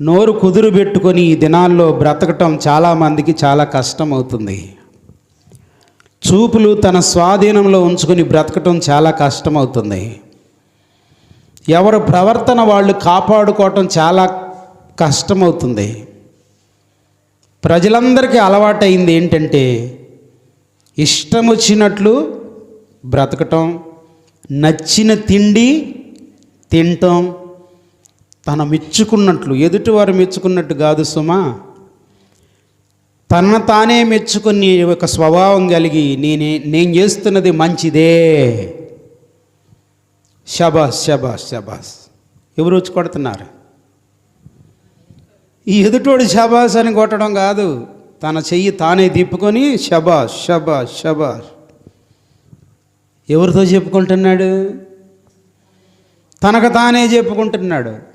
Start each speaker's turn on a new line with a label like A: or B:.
A: నోరు కుదురు పెట్టుకొని ఈ దినాల్లో బ్రతకటం చాలామందికి చాలా కష్టం అవుతుంది చూపులు తన స్వాధీనంలో ఉంచుకొని బ్రతకటం చాలా కష్టమవుతుంది. ఎవరు ప్రవర్తన వాళ్ళు కాపాడుకోవటం చాలా కష్టమవుతుంది. ప్రజలందరికీ అలవాటైంది ఏంటంటే ఇష్టం వచ్చినట్లు బ్రతకటం నచ్చిన తిండి తినటం తన మెచ్చుకున్నట్లు ఎదుటివారు మెచ్చుకున్నట్టు కాదు సుమా. తన తానే మెచ్చుకుని ఒక స్వభావం కలిగి నేనే నేను చేస్తున్నది మంచిదే. షబాస్ షబాస్ షబాస్ ఎవరు వచ్చి కొడుతున్నారు? ఈ ఎదుటోడు షబాస్ అని కొట్టడం కాదు. తన చెయ్యి తానే తిప్పుకొని శబాస్ శబాస్ షబాస్ ఎవరితో చెప్పుకుంటున్నాడు? తనకు తానే చెప్పుకుంటున్నాడు.